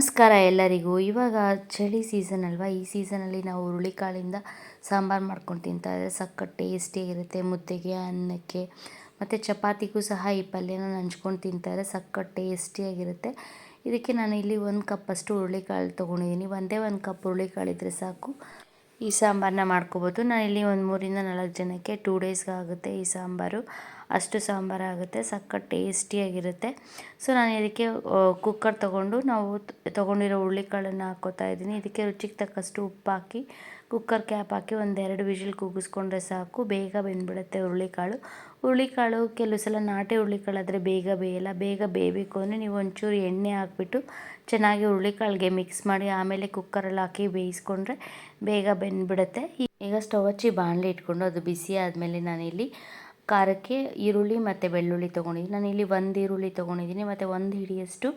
ನಮಸ್ಕಾರ ಎಲ್ಲರಿಗೂ. ಇವಾಗ ಚಳಿ ಸೀಸನ್ ಅಲ್ವಾ? ಈ ಸೀಸನಲ್ಲಿ ನಾವು ಹುರುಳಿಕಾಳಿಂದ ಸಾಂಬಾರು ಮಾಡ್ಕೊಂಡು ತಿಂತಾಯಿದ್ರೆ ಸಕ್ಕಟ್ಟೆ ಟೇಸ್ಟಿಯಾಗಿರುತ್ತೆ ಮುದ್ದೆಗೆ, ಅನ್ನಕ್ಕೆ ಮತ್ತು ಚಪಾತಿಗೂ ಸಹ ಈ ಪಲ್ಯನ ನಂಚ್ಕೊಂಡು ತಿಂತಾರೆ ಸಕ್ಕಟ್ಟೆ ಟೇಸ್ಟಿಯಾಗಿರುತ್ತೆ ಇದಕ್ಕೆ ನಾನು ಇಲ್ಲಿ ಒಂದು ಕಪ್ಪಷ್ಟು ಹುರುಳಿಕಾಳು ತೊಗೊಂಡಿದ್ದೀನಿ. ಒಂದೇ ಒಂದು ಕಪ್ ಹುರುಳಿಕಾಳಿದ್ರೆ ಸಾಕು. ಈ ಸಾಂಬಾರನ್ನ ಮಾಡ್ಕೋಬೋದು. ಇಲ್ಲಿ ಒಂದು ಮೂರಿಂದ ನಾಲ್ಕು ಜನಕ್ಕೆ ಟೂ ಡೇಸ್ಗೆ ಆಗುತ್ತೆ ಈ ಸಾಂಬಾರು. ಅಷ್ಟು ಸಾಂಬಾರು ಆಗುತ್ತೆ, ಸಖತ್ ಟೇಸ್ಟಿಯಾಗಿರುತ್ತೆ. ಸೊ ನಾನು ಇದಕ್ಕೆ ಕುಕ್ಕರ್ ತೊಗೊಂಡು ನಾವು ತೊಗೊಂಡಿರೋ ಹುರುಳಿಕಾಳನ್ನು ಹಾಕೋತಾ ಇದ್ದೀನಿ. ಇದಕ್ಕೆ ರುಚಿಗೆ ತಕ್ಕಷ್ಟು ಉಪ್ಪು ಹಾಕಿ ಕುಕ್ಕರ್ ಕ್ಯಾಪ್ ಹಾಕಿ ಒಂದೆರಡು ವಿಷಲ್ ಕೂಗಿಸ್ಕೊಂಡ್ರೆ ಸಾಕು. ಬೇಗ ಬೆಂದ್ಬಿಡುತ್ತೆ ಹುರುಳಿಕಾಳು. ಹುರುಳಿಕಾಳು, ಕೆಲವು ಸಲ ನಾಟಿ ಹುರುಳಿಕಾಳಾದರೆ ಬೇಗ ಬೇಯಲ್ಲ. ಬೇಗ ಬೇಯಬೇಕು ಅಂದರೆ ನೀವು ಒಂಚೂರು ಎಣ್ಣೆ ಹಾಕ್ಬಿಟ್ಟು ಚೆನ್ನಾಗಿ ಹುರುಳಿಕಾಳಿಗೆ ಮಿಕ್ಸ್ ಮಾಡಿ, ಆಮೇಲೆ ಕುಕ್ಕರಲ್ಲಿ ಹಾಕಿ ಬೇಯಿಸ್ಕೊಂಡ್ರೆ ಬೇಗ ಬೆಂದ್ಬಿಡುತ್ತೆ. ಈಗ ಸ್ಟವ್ ಹಚ್ಚಿ ಬಾಣಲೆ ಇಟ್ಕೊಂಡು, ಅದು ಬಿಸಿ ಆದಮೇಲೆ ನಾನಿಲ್ಲಿ ಖಾರಕ್ಕೆ ಈರುಳ್ಳಿ ಮತ್ತು ಬೆಳ್ಳುಳ್ಳಿ ತೊಗೊಂಡಿದ್ದೀನಿ. ನಾನಿಲ್ಲಿ ಒಂದು ಈರುಳ್ಳಿ ತೊಗೊಂಡಿದ್ದೀನಿ, ಮತ್ತು ಒಂದು ಹಿಡಿಯಷ್ಟು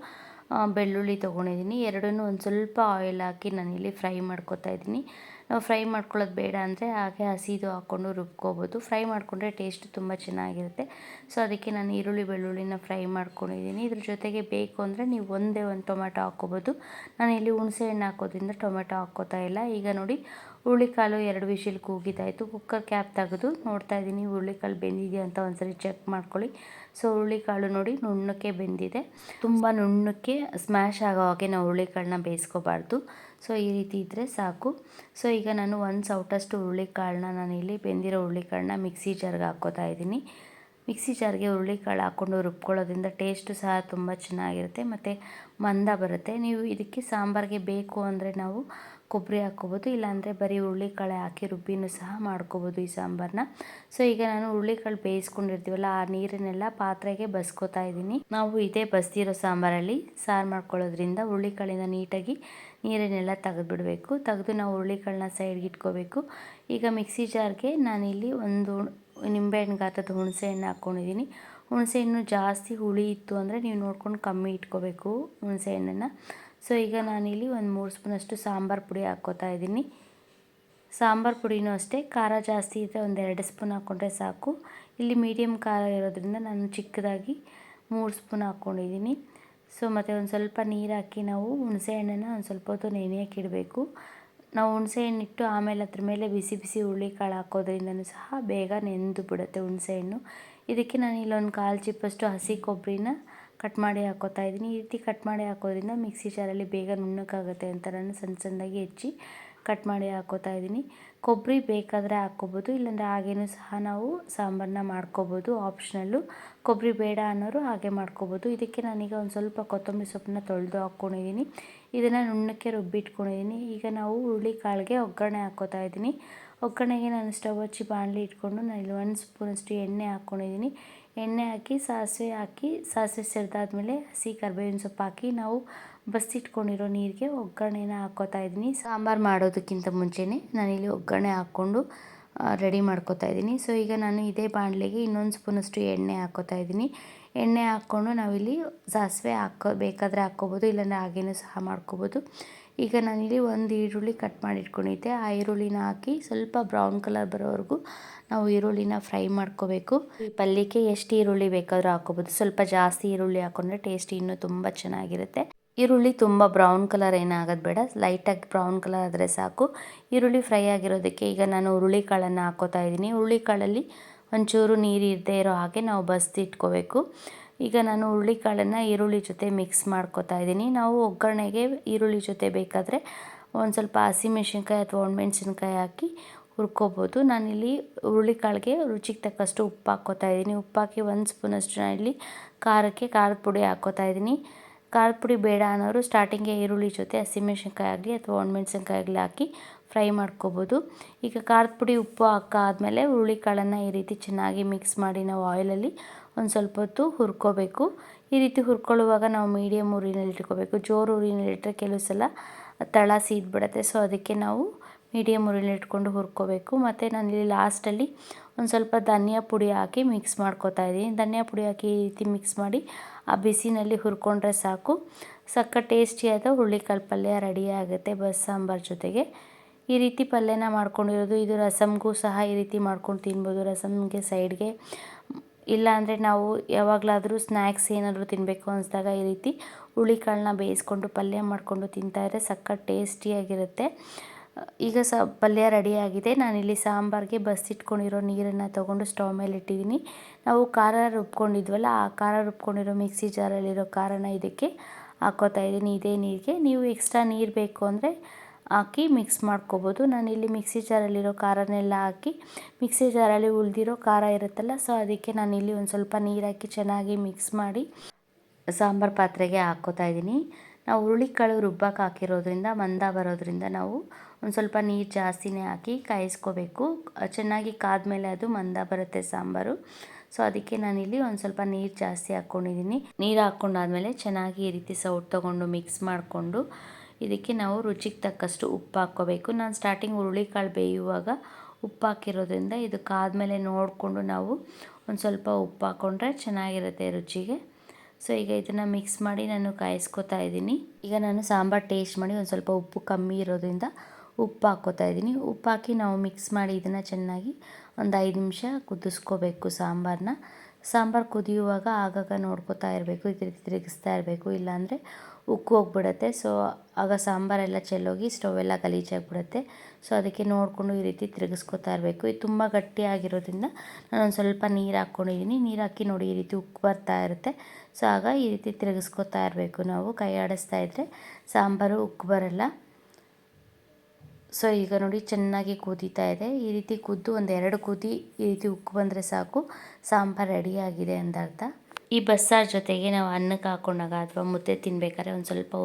ಬೆಳ್ಳುಳ್ಳಿ ತೊಗೊಂಡಿದ್ದೀನಿ. ಎರಡನ್ನೂ ಒಂದು ಸ್ವಲ್ಪ ಆಯಿಲ್ ಹಾಕಿ ನಾನಿಲ್ಲಿ ಫ್ರೈ ಮಾಡ್ಕೊತಾ ಇದ್ದೀನಿ. ನಾವು ಫ್ರೈ ಮಾಡ್ಕೊಳ್ಳೋದು ಬೇಡ ಅಂದರೆ ಹಾಗೆ ಹಸಿದು ಹಾಕ್ಕೊಂಡು ರುಬ್ಕೋಬೋದು. ಫ್ರೈ ಮಾಡಿಕೊಂಡ್ರೆ ಟೇಸ್ಟ್ ತುಂಬ ಚೆನ್ನಾಗಿರುತ್ತೆ. ಸೊ, ಅದಕ್ಕೆ ನಾನು ಈರುಳ್ಳಿ ಬೆಳ್ಳುಳ್ಳಿನ ಫ್ರೈ ಮಾಡ್ಕೊಂಡಿದ್ದೀನಿ. ಇದ್ರ ಜೊತೆಗೆ ಬೇಕು ಅಂದರೆ ನೀವು ಒಂದೇ ಒಂದು ಟೊಮೆಟೊ ಹಾಕ್ಕೋಬೋದು. ನಾನು ಇಲ್ಲಿ ಹುಣಸೆ ಹಣ್ಣು ಹಾಕೋದ್ರಿಂದ ಟೊಮೆಟೊ ಹಾಕ್ಕೋತಾ ಇಲ್ಲ. ಈಗ ನೋಡಿ, ಹುರುಳಿಕಾಳು ಎರಡು ವಿಷಿಲ್ ಕೂಗಿದಾಯಿತು ಕುಕ್ಕರ್ ಕ್ಯಾಪ್ ತೆಗೆದು ನೋಡ್ತಾ ಇದ್ದೀನಿ, ಹುರುಳಿಕಾಳು ಬೆಂದಿದೆಯಾ ಅಂತ ಒಂದ್ಸರಿ ಚೆಕ್ ಮಾಡ್ಕೊಳ್ಳಿ. ಸೊ, ಹುರುಳಿಕಾಳು ನೋಡಿ ನುಣ್ಣಕ್ಕೆ ಬೆಂದಿದೆ. ತುಂಬ ನುಣ್ಣಕ್ಕೆ ಸ್ಮ್ಯಾಶ್ ಆಗೋ ಹಾಗೆ ನಾವು ಹುರುಳಿಕಾಳನ್ನ ಬೇಯಿಸ್ಕೋಬಾರ್ದು. ಸೊ ಈ ರೀತಿ ಇದ್ದರೆ ಸಾಕು. ಸೊ ಈಗ ನಾನು ಒಂದು ಸೌಟಷ್ಟು ಹುರುಳಿಕಾಳನ್ನ ನಾನು ಇಲ್ಲಿ ಬೆಂದಿರೋ ಹುರುಳಿಕಾಳನ್ನ ಮಿಕ್ಸಿ ಜಾರ್ಗೆ ಹಾಕ್ಕೋತಾ ಇದ್ದೀನಿ. ಮಿಕ್ಸಿ ಜಾರ್ಗೆ ಹುರುಳಿಕಾಳು ಹಾಕ್ಕೊಂಡು ರುಬ್ಕೊಳ್ಳೋದ್ರಿಂದ ಟೇಸ್ಟು ಸಹ ತುಂಬ ಚೆನ್ನಾಗಿರುತ್ತೆ ಮತ್ತು ಮಂದ ಬರುತ್ತೆ. ನೀವು ಇದಕ್ಕೆ ಸಾಂಬಾರಿಗೆ ಬೇಕು ಅಂದರೆ ನಾವು ಕೊಬ್ಬರಿ ಹಾಕ್ಕೋಬೋದು, ಇಲ್ಲಾಂದರೆ ಬರೀ ಹುರುಳಿಕಾಳೆ ಹಾಕಿ ರುಬ್ಬಿನೂ ಸಹ ಮಾಡ್ಕೋಬೋದು ಈ ಸಾಂಬಾರನ್ನ ಸೊ ಈಗ ನಾನು ಹುರುಳಿಕಾಳು ಬೇಯಿಸ್ಕೊಂಡಿರ್ತೀವಲ್ಲ, ಆ ನೀರನ್ನೆಲ್ಲ ಪಾತ್ರೆಗೆ ಬಸ್ಕೋತಾ ಇದ್ದೀನಿ. ನಾವು ಇದೇ ಬಸ್ದಿರೋ ಸಾಂಬಾರಲ್ಲಿ ಸಾರು ಮಾಡ್ಕೊಳ್ಳೋದ್ರಿಂದ ಹುರುಳಿಕಾಳಿಂದ ನೀಟಾಗಿ ನೀರನ್ನೆಲ್ಲ ತೆಗೆದುಬಿಡಬೇಕು. ತೆಗೆದು ನಾವು ಹುರುಳಿಕಾಳನ್ನ ಸೈಡ್ಗೆ ಇಟ್ಕೋಬೇಕು. ಈಗ ಮಿಕ್ಸಿ ಜಾರ್ಗೆ ನಾನಿಲ್ಲಿ ಒಂದು ನಿಂಬೆಹಣ್ಣು ಗಾತ್ರದ ಹುಣಸೆ ಹಣ್ಣು ಹಾಕ್ಕೊಂಡಿದ್ದೀನಿ. ಹುಣಸೆ ಹಣ್ಣು ಜಾಸ್ತಿ ಹುಳಿ ಇತ್ತು ಅಂದರೆ ನೀವು ನೋಡ್ಕೊಂಡು ಕಮ್ಮಿ ಇಟ್ಕೋಬೇಕು ಹುಣಸೆ ಹಣ್ಣನ್ನು ಸೊ ಈಗ ನಾನಿಲ್ಲಿ ಒಂದು ಮೂರು ಸ್ಪೂನಷ್ಟು ಸಾಂಬಾರು ಪುಡಿ ಹಾಕ್ಕೋತಾ ಇದ್ದೀನಿ. ಸಾಂಬಾರು ಪುಡಿನೂ ಅಷ್ಟೇ. ಖಾರ ಜಾಸ್ತಿ ಇದ್ದರೆ ಒಂದು ಎರಡು ಸ್ಪೂನ್ ಹಾಕ್ಕೊಂಡ್ರೆ ಸಾಕು. ಇಲ್ಲಿ ಮೀಡಿಯಮ್ ಖಾರ ಇರೋದ್ರಿಂದ ನಾನು ಚಿಕ್ಕದಾಗಿ ಮೂರು ಸ್ಪೂನ್ ಹಾಕ್ಕೊಂಡಿದ್ದೀನಿ ಸೊ ಮತ್ತು ಒಂದು ಸ್ವಲ್ಪ ನೀರು ಹಾಕಿ ನಾವು ಹುಣಸೆ ಹಣ್ಣನ್ನು ಒಂದು ಸ್ವಲ್ಪ ಹೊತ್ತು ನೆನೆಯೋಕೆ ಇಡಬೇಕು. ನಾವು ಹುಣಸೆ ಹಣ್ಣಿಟ್ಟು ಆಮೇಲೆ ಅದ್ರ ಮೇಲೆ ಬಿಸಿ ಬಿಸಿ ಹುರುಳಿಕಾಳು ಹಾಕೋದ್ರಿಂದನೂ ಸಹ ಬೇಗ ನೆಂದು ಬಿಡುತ್ತೆ ಹುಣಸೆ ಹಣ್ಣು. ಇದಕ್ಕೆ ನಾನು ಇಲ್ಲೊಂದು ಕಾಲು ಚಿಪ್ಪಷ್ಟು ಹಸಿ ಕೊಬ್ಬರಿನ ಕಟ್ ಮಾಡಿ ಹಾಕೋತಾ ಇದ್ದೀನಿ. ಈ ರೀತಿ ಕಟ್ ಮಾಡಿ ಹಾಕೋದ್ರಿಂದ ಮಿಕ್ಸಿ ಜಾರಲ್ಲಿ ಬೇಗ ನುಣ್ಣಕ್ಕಾಗುತ್ತೆ ಅಂತ ನಾನು ಸಣ್ಣ ಸಣ್ಣದಾಗಿ ಹೆಚ್ಚಿ ಕಟ್ ಮಾಡಿ ಹಾಕೋತಾ ಇದ್ದೀನಿ. ಕೊಬ್ಬರಿ ಬೇಕಾದರೆ ಹಾಕ್ಕೋಬೋದು, ಇಲ್ಲಾಂದರೆ ಹಾಗೇನೂ ಸಹ ನಾವು ಸಾಂಬಾರನ್ನ ಮಾಡ್ಕೋಬೋದು ಆಪ್ಷನಲ್ಲು ಕೊಬ್ಬರಿ ಬೇಡ ಅನ್ನೋರು ಹಾಗೆ ಮಾಡ್ಕೋಬೋದು. ಇದಕ್ಕೆ ನಾನೀಗ ಒಂದು ಸ್ವಲ್ಪ ಕೊತ್ತಂಬರಿ ಸೊಪ್ಪನ್ನ ತೊಳೆದು ಹಾಕ್ಕೊಂಡಿದ್ದೀನಿ. ಇದನ್ನು ನುಣ್ಣಕ್ಕೆ ರುಬ್ಬಿಟ್ಕೊಂಡಿದ್ದೀನಿ ಈಗ ನಾವು ಹುರುಳಿ ಕಾಳಿಗೆ ಒಗ್ಗರಣೆ ಹಾಕ್ಕೋತಾ ಇದ್ದೀನಿ. ಒಗ್ಗರಣೆಗೆ ನಾನು ಸ್ಟವ್ ಹಚ್ಚಿ ಬಾಣಲಿ ಇಟ್ಕೊಂಡು ನಾನು ಇಲ್ಲಿ ಒಂದು ಸ್ಪೂನಷ್ಟು ಎಣ್ಣೆ ಹಾಕ್ಕೊಂಡಿದ್ದೀನಿ. ಎಣ್ಣೆ ಹಾಕಿ, ಸಾಸಿವೆ ಹಾಕಿ, ಸಾಸಿವೆ ಸಿಡ್ದಾದ್ಮೇಲೆ ಹಸಿ ಕರ್ಬೇವಿನ ಸೊಪ್ಪು ಹಾಕಿ, ನಾವು ಬಸಿಟ್ಕೊಂಡಿರೋ ನೀರಿಗೆ ಒಗ್ಗರಣೆನ ಹಾಕೋತಾ ಇದ್ದೀನಿ. ಸಾಂಬಾರು ಮಾಡೋದಕ್ಕಿಂತ ಮುಂಚೆನೇ ನಾನಿಲ್ಲಿ ಒಗ್ಗರಣೆ ಹಾಕ್ಕೊಂಡು ರೆಡಿ ಮಾಡ್ಕೋತಾ ಇದ್ದೀನಿ. ಸೊ ಈಗ ನಾನು ಇದೇ ಬಾಣಲೆಗೆ ಇನ್ನೊಂದು ಸ್ಪೂನಷ್ಟು ಎಣ್ಣೆ ಹಾಕೋತಾ ಇದ್ದೀನಿ. ಎಣ್ಣೆ ಹಾಕ್ಕೊಂಡು ನಾವಿಲ್ಲಿ ಸಾಸಿವೆ ಹಾಕೋ ಬೇಕಾದರೆ ಹಾಕ್ಕೋಬೋದು, ಇಲ್ಲಾಂದರೆ ಹಾಗೇನೂ ಸಹ ಮಾಡ್ಕೋಬೋದು. ಈಗ ನಾನಿಲ್ಲಿ ಒಂದು ಈರುಳ್ಳಿ ಕಟ್ ಮಾಡಿಟ್ಕೊಂಡಿದ್ದೆ. ಆ ಈರುಳ್ಳಿನ ಹಾಕಿ ಸ್ವಲ್ಪ ಬ್ರೌನ್ ಕಲರ್ ಬರೋವರೆಗೂ ನಾವು ಈರುಳ್ಳಿನ ಫ್ರೈ ಮಾಡ್ಕೋಬೇಕು. ಈ ಪಲ್ಯಕ್ಕೆ ಎಷ್ಟು ಈರುಳ್ಳಿ ಬೇಕಾದರೂ ಹಾಕೋಬೋದು ಸ್ವಲ್ಪ ಜಾಸ್ತಿ ಈರುಳ್ಳಿ ಹಾಕೊಂಡ್ರೆ ಟೇಸ್ಟ್ ಇನ್ನೂ ತುಂಬ ಚೆನ್ನಾಗಿರುತ್ತೆ. ಈರುಳ್ಳಿ ತುಂಬ ಬ್ರೌನ್ ಕಲರ್ ಏನಾಗೋದು ಬೇಡ. ಲೈಟಾಗಿ ಬ್ರೌನ್ ಕಲರ್ ಆದರೆ ಸಾಕು. ಈರುಳ್ಳಿ ಫ್ರೈ ಆಗಿರೋದಕ್ಕೆ ಈಗ ನಾನು ಹುರುಳಿ ಕಾಳನ್ನು ಹಾಕೋತಾ ಇದ್ದೀನಿ. ಹುರುಳಿ ಕಾಳಲ್ಲಿ ಒಂಚೂರು ನೀರು ಇರದೇ ಇರೋ ಹಾಗೆ ನಾವು ಬಸ್ದಿಟ್ಕೋಬೇಕು ಈಗ ನಾನು ಹುರುಳಿ ಕಾಳನ್ನು ಈರುಳ್ಳಿ ಜೊತೆ ಮಿಕ್ಸ್ ಮಾಡ್ಕೋತಾ ಇದ್ದೀನಿ. ನಾವು ಒಗ್ಗರಣೆಗೆ ಈರುಳ್ಳಿ ಜೊತೆ ಬೇಕಾದರೆ ಒಂದು ಸ್ವಲ್ಪ ಹಸಿಮೆಣ್ಸಿನ್ಕಾಯಿ ಅಥವಾ ಒಣಮೆಣ್ಸಿನ್ಕಾಯಿ ಹಾಕಿ ಹುರ್ಕೋಬೋದು. ನಾನಿಲ್ಲಿ ಹುರುಳಿ ಕಾಳಿಗೆ ರುಚಿಗೆ ತಕ್ಕಷ್ಟು ಉಪ್ಪು ಹಾಕ್ಕೋತಾ ಇದ್ದೀನಿ. ಉಪ್ಪು ಹಾಕಿ ಒಂದು ಸ್ಪೂನಷ್ಟು ಇಲ್ಲಿ ಖಾರಕ್ಕೆ ಖಾರದ ಪುಡಿ ಹಾಕ್ಕೋತಾ ಇದ್ದೀನಿ. ಖಾರದ ಪುಡಿ ಬೇಡ ಅನ್ನೋರು ಸ್ಟಾರ್ಟಿಂಗೆ ಈರುಳ್ಳಿ ಜೊತೆ ಹಸಿಮೆಣ್ಸಿನ್ಕಾಯಿ ಆಗಲಿ ಅಥವಾ ಒಣಮೆಣ್ಸಿನ್ಕಾಯಿ ಆಗಲಿ ಹಾಕಿ ಫ್ರೈ ಮಾಡ್ಕೋಬೋದು. ಈಗ ಖಾರದ ಪುಡಿ ಉಪ್ಪು ಹಾಕಾದ್ಮೇಲೆ ಹುರುಳಿ ಕಾಳನ್ನು ಈ ರೀತಿ ಚೆನ್ನಾಗಿ ಮಿಕ್ಸ್ ಮಾಡಿ ನಾವು ಆಯಿಲಲ್ಲಿ ಒಂದು ಸ್ವಲ್ಪ ಹೊತ್ತು ಹುರ್ಕೋಬೇಕು. ಈ ರೀತಿ ಹುರ್ಕೊಳ್ಳುವಾಗ ನಾವು ಮೀಡಿಯಮ್ ಉರಿನಲ್ಲಿ ಇಟ್ಕೋಬೇಕು. ಜೋರು ಉರಿನಲ್ಲಿಟ್ಟರೆ ಕೆಲವು ಸಲ ತಳ ಸೀದ್ಬಿಡತ್ತೆ. ಸೊ ಅದಕ್ಕೆ ನಾವು ಮೀಡಿಯಮ್ ಉರಿನಲ್ಲಿ ಇಟ್ಕೊಂಡು ಹುರ್ಕೋಬೇಕು. ಮತ್ತು ನಾನಿಲ್ಲಿ ಲಾಸ್ಟಲ್ಲಿ ಒಂದು ಸ್ವಲ್ಪ ಧನಿಯಾ ಪುಡಿ ಹಾಕಿ ಮಿಕ್ಸ್ ಮಾಡ್ಕೋತಾ ಇದ್ದೀನಿ. ಧನಿಯಾ ಪುಡಿ ಹಾಕಿ ಈ ರೀತಿ ಮಿಕ್ಸ್ ಮಾಡಿ ಆ ಬಿಸಿನಲ್ಲಿ ಹುರ್ಕೊಂಡ್ರೆ ಸಾಕು. ಸಕ್ಕ ಟೇಸ್ಟಿಯಾದ ಹುರುಳಿಕಾಳು ಪಲ್ಯ ರೆಡಿ ಆಗುತ್ತೆ ಬಸ್ ಸಾಂಬಾರು ಜೊತೆಗೆ. ಈ ರೀತಿ ಪಲ್ಯನ ಮಾಡ್ಕೊಂಡಿರೋದು. ಇದು ರಸಮ್ಗೂ ಸಹ ಈ ರೀತಿ ಮಾಡ್ಕೊಂಡು ತಿನ್ಬೋದು ರಸಮ್ಗೆ ಸೈಡ್ಗೆ. ಇಲ್ಲ ಅಂದರೆ ನಾವು ಯಾವಾಗಲಾದರೂ ಸ್ನ್ಯಾಕ್ಸ್ ಏನಾದರೂ ತಿನ್ನಬೇಕು ಅನಿಸಿದಾಗ ಈ ರೀತಿ ಹುಳಿಕಾಳನ್ನ ಬೇಯಿಸ್ಕೊಂಡು ಪಲ್ಯ ಮಾಡಿಕೊಂಡು ತಿಂತಾಯಿದ್ರೆ ಸಖತ್ ಟೇಸ್ಟಿಯಾಗಿರುತ್ತೆ. ಈಗ ಸ ಪಲ್ಯ ರೆಡಿಯಾಗಿದೆ. ನಾನಿಲ್ಲಿ ಸಾಂಬಾರಿಗೆ ಬಸ್ಸಿಟ್ಕೊಂಡಿರೋ ನೀರನ್ನು ತೊಗೊಂಡು ಸ್ಟವ್ ಮೇಲೆ ಇಟ್ಟಿದ್ದೀನಿ. ನಾವು ಖಾರ ರುಬ್ಕೊಂಡಿದ್ವಲ್ಲ, ಆ ಖಾರ ರುಬ್ಕೊಂಡಿರೋ ಮಿಕ್ಸಿ ಜಾರಲ್ಲಿರೋ ಖಾರನ ಇದಕ್ಕೆ ಹಾಕೋತಾ ಇದ್ದೀನಿ. ಇದೇ ನೀರಿಗೆ. ನೀವು ಎಕ್ಸ್ಟ್ರಾ ನೀರು ಬೇಕು ಅಂದರೆ ಹಾಕಿ ಮಿಕ್ಸ್ ಮಾಡ್ಕೋಬೋದು. ನಾನಿಲ್ಲಿ ಮಿಕ್ಸಿ ಜಾರಲ್ಲಿರೋ ಖಾರನೆಲ್ಲ ಹಾಕಿ ಮಿಕ್ಸಿ ಜಾರಲ್ಲಿ ಉಳಿದಿರೋ ಖಾರ ಇರುತ್ತಲ್ಲ ಸೊ ಅದಕ್ಕೆ ನಾನಿಲ್ಲಿ ಒಂದು ಸ್ವಲ್ಪ ನೀರು ಹಾಕಿ ಚೆನ್ನಾಗಿ ಮಿಕ್ಸ್ ಮಾಡಿ ಸಾಂಬಾರು ಪಾತ್ರೆಗೆ ಹಾಕೋತಾ ಇದ್ದೀನಿ. ನಾವು ಹುರುಳಿಕಾಳು ರುಬ್ಬಕ್ಕೆ ಹಾಕಿರೋದ್ರಿಂದ, ಮಂದ ಬರೋದ್ರಿಂದ ನಾವು ಒಂದು ಸ್ವಲ್ಪ ನೀರು ಜಾಸ್ತಿನೇ ಹಾಕಿ ಕಾಯಿಸ್ಕೋಬೇಕು. ಚೆನ್ನಾಗಿ ಕಾದ್ಮೇಲೆ ಅದು ಮಂದ ಬರುತ್ತೆ ಸಾಂಬಾರು. ಸೊ ಅದಕ್ಕೆ ನಾನಿಲ್ಲಿ ಒಂದು ಸ್ವಲ್ಪ ನೀರು ಜಾಸ್ತಿ ಹಾಕ್ಕೊಂಡಿದ್ದೀನಿ ನೀರು ಹಾಕ್ಕೊಂಡಾದ್ಮೇಲೆ ಚೆನ್ನಾಗಿ ಈ ರೀತಿ ಸೌಟ್ ತೊಗೊಂಡು ಮಿಕ್ಸ್ ಮಾಡಿಕೊಂಡು ಇದಕ್ಕೆ ನಾವು ರುಚಿಗೆ ತಕ್ಕಷ್ಟು ಉಪ್ಪು ಹಾಕ್ಕೋಬೇಕು. ನಾನು ಸ್ಟಾರ್ಟಿಂಗ್ ಹುರುಳಿಕಾಳು ಬೇಯುವಾಗ ಉಪ್ಪು ಹಾಕಿರೋದ್ರಿಂದ ಇದು ನೋಡಿಕೊಂಡು ನಾವು ಒಂದು ಸ್ವಲ್ಪ ಉಪ್ಪು ಹಾಕ್ಕೊಂಡ್ರೆ ಚೆನ್ನಾಗಿರುತ್ತೆ ರುಚಿಗೆ. ಸೊ ಈಗ ಇದನ್ನು ಮಿಕ್ಸ್ ಮಾಡಿ ನಾನು ಕಾಯಿಸ್ಕೊತಾ ಇದ್ದೀನಿ. ಈಗ ನಾನು ಸಾಂಬಾರು ಟೇಸ್ಟ್ ಮಾಡಿ ಒಂದು ಸ್ವಲ್ಪ ಉಪ್ಪು ಕಮ್ಮಿ ಇರೋದ್ರಿಂದ ಉಪ್ಪು ಹಾಕ್ಕೋತಾ ಇದ್ದೀನಿ. ಉಪ್ಪು ಹಾಕಿ ನಾವು ಮಿಕ್ಸ್ ಮಾಡಿ ಇದನ್ನು ಚೆನ್ನಾಗಿ ಒಂದು ಐದು ನಿಮಿಷ ಕುದಿಸ್ಕೋಬೇಕು ಸಾಂಬಾರನ್ನ ಸಾಂಬಾರು ಕುದಿಯುವಾಗ ಆಗಾಗ ನೋಡ್ಕೋತಾ ಇರಬೇಕು ತಿರುಗಿಸ್ತಾ ಇರಬೇಕು, ಇಲ್ಲಾಂದರೆ ಉಕ್ಕು ಹೋಗ್ಬಿಡತ್ತೆ. ಸೊ ಆಗ ಸಾಂಬಾರೆಲ್ಲ ಚೆಲ್ಲೋಗಿ ಸ್ಟವ್ ಎಲ್ಲ ಗಲೀಜಾಗಿಬಿಡುತ್ತೆ ಸೊ ಅದಕ್ಕೆ ನೋಡಿಕೊಂಡು ಈ ರೀತಿ ತಿರುಗಿಸ್ಕೊತಾ ಇರಬೇಕು. ಇದು ತುಂಬ ಗಟ್ಟಿಯಾಗಿರೋದ್ರಿಂದ ನಾನು ಸ್ವಲ್ಪ ನೀರು ಹಾಕ್ಕೊಂಡಿದ್ದೀನಿ ನೀರು ಹಾಕಿ ನೋಡಿ ಈ ರೀತಿ ಉಕ್ಕು ಬರ್ತಾ ಇರುತ್ತೆ. ಸೊ ಆಗ ಈ ರೀತಿ ತಿರುಗಿಸ್ಕೋತಾ ಇರಬೇಕು ನಾವು. ಕೈ ಆಡಿಸ್ತಾ ಇದ್ದರೆ ಸಾಂಬಾರು ಉಕ್ಕು ಬರಲ್ಲ. ಸೊ ಈಗ ನೋಡಿ ಚೆನ್ನಾಗಿ ಕುದೀತಾ ಇದೆ. ಈ ರೀತಿ ಕುದ್ದು ಒಂದು ಎರಡು ಕುದಿ ಈ ರೀತಿ ಉಕ್ಕು ಬಂದರೆ ಸಾಕು. ಸಾಂಬಾರು ರೆಡಿಯಾಗಿದೆ ಅಂದರ್ಥ ಈ ಬಸ್ಸಾರು ಜೊತೆಗೆ ನಾವು ಅನ್ನಕ್ಕೆ ಹಾಕೊಂಡಾಗ ಅಥವಾ ಮುದ್ದೆ ತಿನ್ಬೇಕಾದ್ರೆ ಒಂದು ಸ್ವಲ್ಪ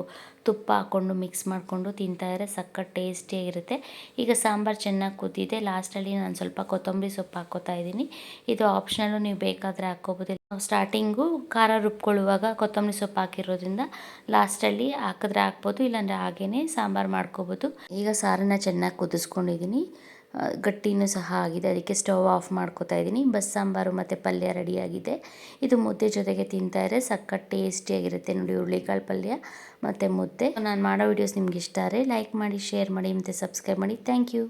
ತುಪ್ಪ ಹಾಕ್ಕೊಂಡು ಮಿಕ್ಸ್ ಮಾಡಿಕೊಂಡು ತಿಂತಾಯಿದ್ರೆ ಸಕ್ಕತ್ ಟೇಸ್ಟಿಯಾಗಿರುತ್ತೆ ಈಗ ಸಾಂಬಾರು ಚೆನ್ನಾಗಿ ಕುದ್ದಿದೆ ಲಾಸ್ಟಲ್ಲಿ ನಾನು ಸ್ವಲ್ಪ ಕೊತ್ತಂಬರಿ ಸೊಪ್ಪು ಹಾಕೋತಾ ಇದ್ದೀನಿ. ಇದು ಆಪ್ಷನಲ್ಲು ನೀವು ಬೇಕಾದರೆ ಹಾಕ್ಕೋಬೋದು. ಸ್ಟಾರ್ಟಿಂಗು ಖಾರ ರುಬ್ಕೊಳ್ಳುವಾಗ ಕೊತ್ತಂಬರಿ ಸೊಪ್ಪು ಹಾಕಿರೋದ್ರಿಂದ ಲಾಸ್ಟಲ್ಲಿ ಹಾಕಿದ್ರೆ ಹಾಕ್ಬೋದು ಇಲ್ಲಾಂದರೆ ಹಾಗೇ ಸಾಂಬಾರು ಮಾಡ್ಕೋಬೋದು. ಈಗ ಸಾರನ್ನು ಚೆನ್ನಾಗಿ ಕುದಿಸ್ಕೊಂಡಿದ್ದೀನಿ ಗಟ್ಟಿನೂ ಸಹ ಆಗಿದೆ. ಅದಕ್ಕೆ ಸ್ಟವ್ ಆಫ್ ಮಾಡ್ಕೋತಾ ಇದ್ದೀನಿ ಬಸ್ ಸಾಂಬಾರು ಮತ್ತು ಪಲ್ಯ ರೆಡಿಯಾಗಿದೆ ಇದು ಮುದ್ದೆ ಜೊತೆಗೆ ತಿಂತಾಯಿದ್ರೆ ಸಕ್ಕ ಟೇಸ್ಟಿಯಾಗಿರುತ್ತೆ ನೋಡಿ, ಹುರುಳಿಕಾಳು ಪಲ್ಯ ಮತ್ತು ಮುದ್ದೆ. ನಾನು ಮಾಡೋ ವೀಡಿಯೋಸ್ ನಿಮ್ಗೆ ಇಷ್ಟ ಆದರೆ ಲೈಕ್ ಮಾಡಿ ಶೇರ್ ಮಾಡಿ, ಮತ್ತು ಸಬ್ಸ್ಕ್ರೈಬ್ ಮಾಡಿ. Thank you